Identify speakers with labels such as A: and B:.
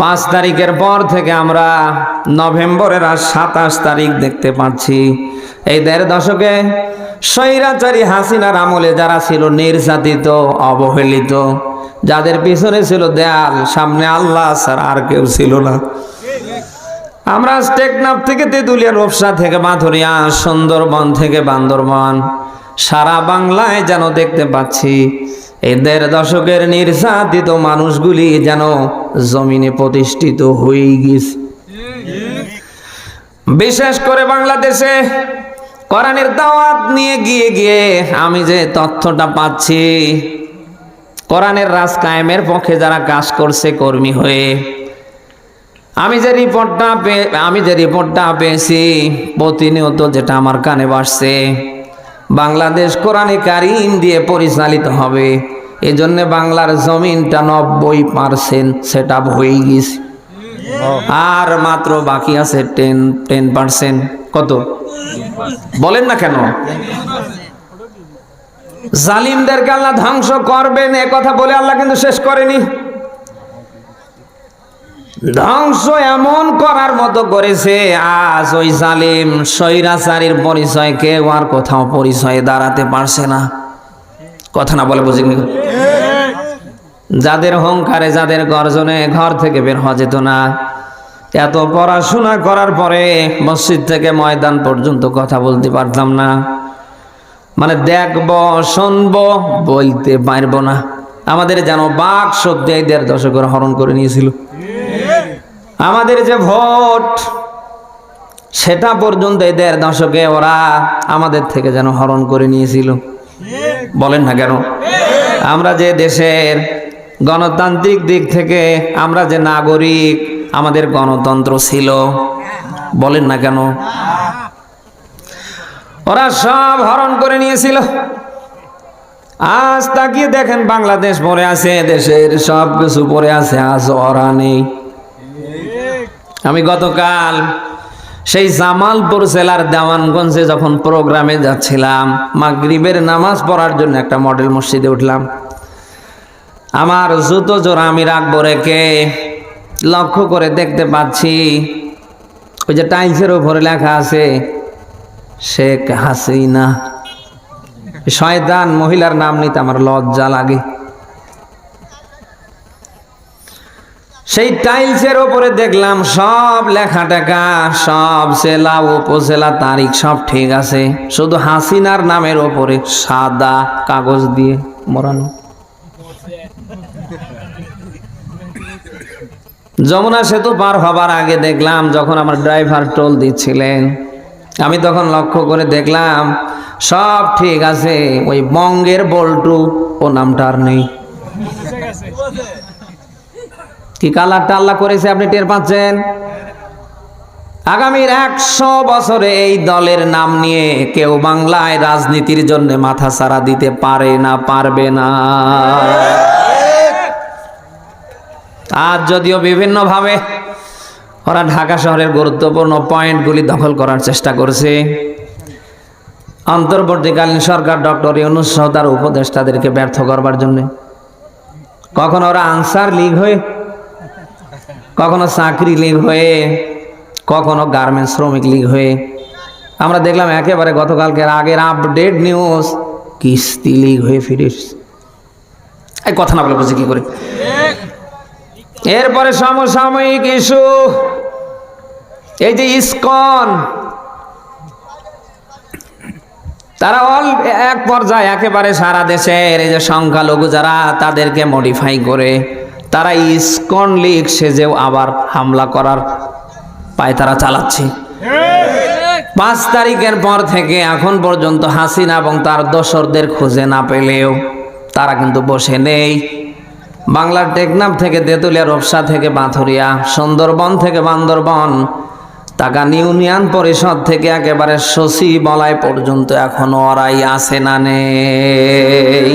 A: পাঁচ তারিখের পর থেকে আমরা নভেম্বরের আর সাতাশ তারিখ দেখতে পাচ্ছি। এই দেড় দশকে স্বৈরাচারী হাসিনার আমলে যারা ছিল নির্যাতিত, অবহেলিত, যাদের পিছনে ছিল দেয়াল, সামনে আল্লাহ স্যার আর কেউ ছিল না। আমরা টেকনাফ থেকে তেঁতুলিয়া রূপসা থেকে মাথুরিয়া সুন্দরবন থেকে বান্দরবন, সারা বাংলায় যেন দেখতে পাচ্ছি এই দেড় দশকের নির্যাতিত মানুষগুলি যেন জমিনে প্রতিষ্ঠিত হয়ে গেছে। বিশেষ করে বাংলাদেশে কোরআনের দাওয়াত নিয়ে গিয়ে গিয়ে আমি যে তথ্যটা পাচ্ছি, কোরআনের রাজ কায়েমের পক্ষে যারা কাজ করছে, কর্মী হয়ে, আমি যে রিপোর্টটা আমি যে রিপোর্টটা পেয়েছি, প্রতিনিয়ত যেটা আমার কানে বাসছে বাংলাদেশ কোরআনে কারিম দিয়ে পরিচালিত হবে। এই জন্য বাংলার জমিনটা নব্বই পার্সেন্ট সেট আপ হয়ে গেছে। আর মাত্র বাকি আছে টেন টেন পার্সেন্ট কত? বলেন না কেন? জালিমদেরকে আল্লাহ ধ্বংস করবেন, এ কথা বলে আল্লাহ কিন্তু শেষ করেনি। ধ্বংস এমন করার মতো করেছে, আজ ওই জালিম স্বৈরাচারীর পরিচয় কেউ আর কোথাও পরিচয়ে দাঁড়াতে পারছে না। কথা না বলে বুঝিনি। যাদের হংকারে যাদের গর্জনে ঘর থেকে বের হওয়া যেত না। এত পড়াশোনা করার পরে মসজিদ থেকে ময়দান পর্যন্ত কথা বলতে পারতাম না। মানে দেখব, শুনব বলতে পারব না। আমাদের যেন বাক সত্যি দশকের হরণ করে নিয়েছিল। আমাদের যে ভোট, সেটা পর্যন্ত এই দেড় দশকে ওরা আমাদের থেকে যেন হরণ করে নিয়েছিল। বলেন না কেন? আমরা যে দেশের গণতান্ত্রিক দিক থেকে আমরা যে নাগরিক, আমাদের গণতন্ত্র ছিল। বলেন না কেন? ওরা সব হরণ করে নিয়েছিল। আজ তাকিয়ে দেখেন বাংলাদেশ পড়ে আছে, দেশের সব কিছু পড়ে আছে, আজ ওরা নেই। আমি গতকাল সেই জামালপুর জেলার দেওয়ানগঞ্জে যখন প্রোগ্রামে যাচ্ছিলাম, মাগরিবের নামাজ পড়ার জন্য একটা মডেল মসজিদে উঠলাম। আমার জুতো জোড়া আমি রাখব রেখে লক্ষ্য করে দেখতে পাচ্ছি, ওই যে টাইলসের উপরে লেখা আছে, শেখ হাসিনা। শয়তান মহিলার নাম নিতে আমার লজ্জা লাগে। সেই টাইলসের ওপরে দেখলাম সব লেখা টেখা সব জেলা, উপজেলা, তারিখ সব ঠিক আছে। শুধু হাসিনার নামের ওপরে সাদা কাগজ দিয়ে মরানো যমুনা সেতু পার হবার আগে দেখলাম যখন আমার ড্রাইভার টোল দিচ্ছিলেন, আমি তখন লক্ষ্য করে দেখলাম সব ঠিক আছে, ওই বঙ্গের বল্টু ও নামটা আর নেই। কি কালার টাল্লা করেছে আপনি টের পাচ্ছেন? আগামীর একশো বছরে এই দলের নাম নিয়ে কেউ বাংলায় রাজনীতির জন্য মাথা সারা দিতে পারে না, পারবে না। আজ যদিও বিভিন্নভাবে ওরা ঢাকা শহরের গুরুত্বপূর্ণ পয়েন্টগুলি দখল করার চেষ্টা করছে, অন্তর্বর্তীকালীন সরকার ডক্টর ইউনুস সহ তার উপদেষ্টাদেরকে ব্যর্থ করবার জন্য। কখন ওরা আনসার লিগ হয়ে কখনো চাকরি লীগ হয়ে, কখনো গার্মেন্টস শ্রমিক লীগ হয়ে। আমরা দেখলাম একেবারে গতকালকের আগের আপডেট নিউজ কিস্তি লীগ হয়ে ফিরে এই কথা না বলে বুঝি কি করে? এরপরে সমসাময়িক ইস্যু এই যে ইস্কন, তারা অল, এক পর্যায়ে একেবারে সারা দেশের এই যে সংখ্যালঘু যারা, তাদেরকে মডিফাই করে। তারা ইস্কন লীগ সেজেও আবার হামলা করার পায় তারা চালাচ্ছে। পাঁচ তারিখের পর থেকে এখন পর্যন্ত হাসিনা এবং তার দোসরদের খুঁজে না পেলেও তারা কিন্তু বসে নেই। বাংলার টেকনাফ থেকে তেঁতুলিয়া রূপসা থেকে বাঁথুরিয়া সুন্দরবন থেকে বান্দরবন টাকা ইউনিয়ন পরিষদ থেকে একেবারে শশী বলায় পর্যন্ত এখনও ওরাই আসে না নেই।